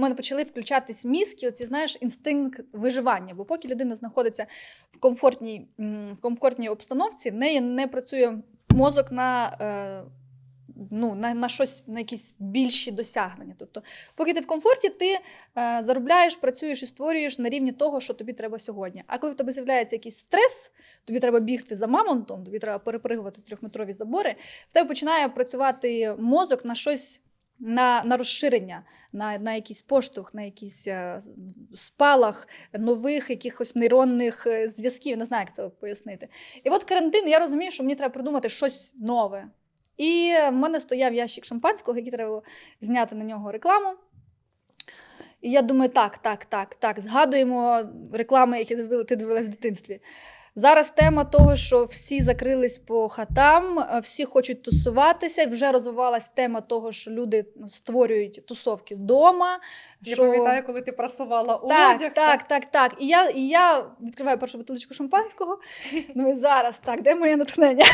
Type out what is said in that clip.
мене почали включатись мізки, оці знаєш, інстинкт виживання. Бо поки людина знаходиться в комфортній, в комфортній обстановці, в неї не працює мозок на. Е, Ну, на, на щось, на якісь більші досягнення. Тобто, поки ти в комфорті, ти е, заробляєш, працюєш і створюєш на рівні того, що тобі треба сьогодні. А коли в тебе з'являється якийсь стрес, тобі треба бігти за мамонтом, тобі треба перепригувати трьохметрові забори, в тебе починає працювати мозок на щось. На, на розширення, на, на якийсь поштовх, на якийсь е, спалах нових якихось нейронних е, зв'язків. Не знаю, як це пояснити. І от карантин, я розумію, що мені треба придумати щось нове. І в мене стояв ящик шампанського, який треба було зняти на нього рекламу. І я думаю, так, так, так, так. Згадуємо реклами, які ти дивила- ти дивилась в дитинстві. Зараз тема того, що всі закрились по хатам, е, всі хочуть тусуватися. Вже розвивалась тема того, що люди створюють тусовки вдома. Я що... пам'ятаю, коли ти прасувала Так, одяг. так, так, так. І я, і я відкриваю першу бутилочку шампанського. Ну і зараз так, де моє натхнення?